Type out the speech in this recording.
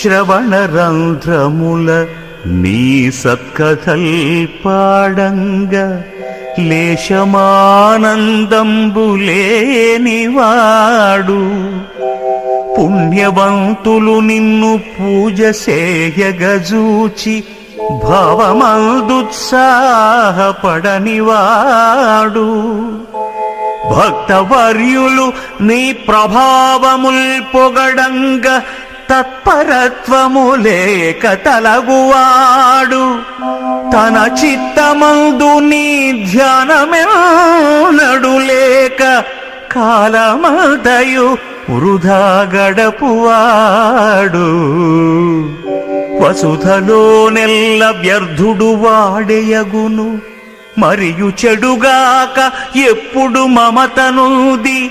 శ్రవణరంధ్రముల నీ సత్కథల్ పాడంగ లేశమానందంబులేనివాడు పుణ్యవంతులు నిన్ను పూజ సేయగజూచి భవమందుత్సాహపడనివాడు భక్తవర్యులు నీ ప్రభావముల్ పొగడంగా తత్పరత్వము లేక తలగువాడు. తన చిత్తమందు నీ ధ్యానమెల్లడు లేక కాలమదయు వృధా గడపువాడు. వసుధలో నెల్ల వ్యర్థుడు వాడేయగును. మరియు చెడుగాక ఎప్పుడు మమతనుది.